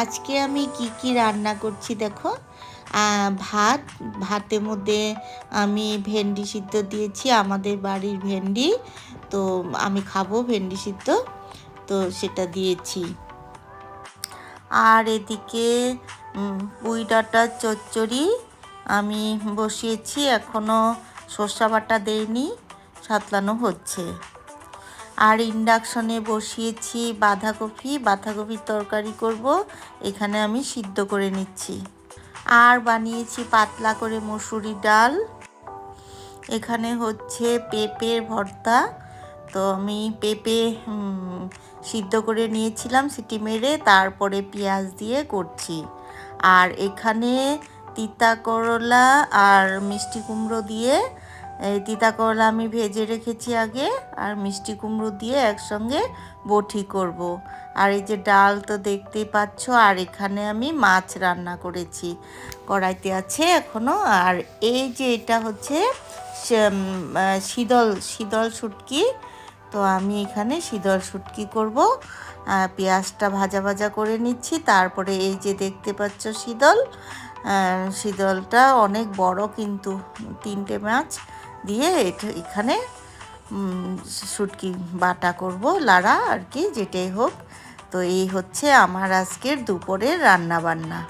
আজকে আমি কি কি রান্না করছি দেখো? ভাত, ভাতের মধ্যে আমি ভেন্ডি সিদ্ধ দিয়েছি, আমাদের বাড়ির ভেন্ডি। তো আমি খাব ভেন্ডি সিদ্ধ, তো সেটা দিয়েছি। আর এদিকে পুঁই ডাঁটার চচ্চড়ি আমি বসিয়েছি এখনও সর্ষা বাটা দেইনি, সাতলানো হচ্ছে। আর ইন্ডাকশনে বসিয়েছি বাঁধাকপি বাঁধাকপির তরকারি করব। এখানে আমি সিদ্ধ করে নিচ্ছি। আর বানিয়েছি পাতলা করে মসুরি ডাল। এখানে হচ্ছে পেঁপের ভর্তা। তো আমি পেঁপে সিদ্ধ করে নিয়েছিলাম সিটি মেরে, তারপরে পেঁয়াজ দিয়ে করছি। আর এখানে তিতা করলা আর মিষ্টি কুমড়ো দিয়ে এই তিতা করলা আমি ভেজে রেখেছি আগে আর মিষ্টি কুমড়ো দিয়ে একসঙ্গে বটি করব। আর এই যে ডাল তো দেখতেই পাচ্ছ, আর এখানে আমি মাছ রান্না করেছি। কড়াইতে আছে এখনও আর এই যে এটা হচ্ছে শীতল শীতল শুটকি। তো আমি এখানে শীতল শুটকি করব। পেঁয়াজটা ভাজা ভাজা করে নিচ্ছি, তারপরে এই যে দেখতে পাচ্ছ শীতল শীতলটা অনেক বড় কিন্তু তিনটে মাছ। দিয়ে এখানে শুটকি বাটা করব, লাড়া আর কি, যেটাই হোক। তো এই হচ্ছে আমার আজকের দুপুরের রান্না বান্না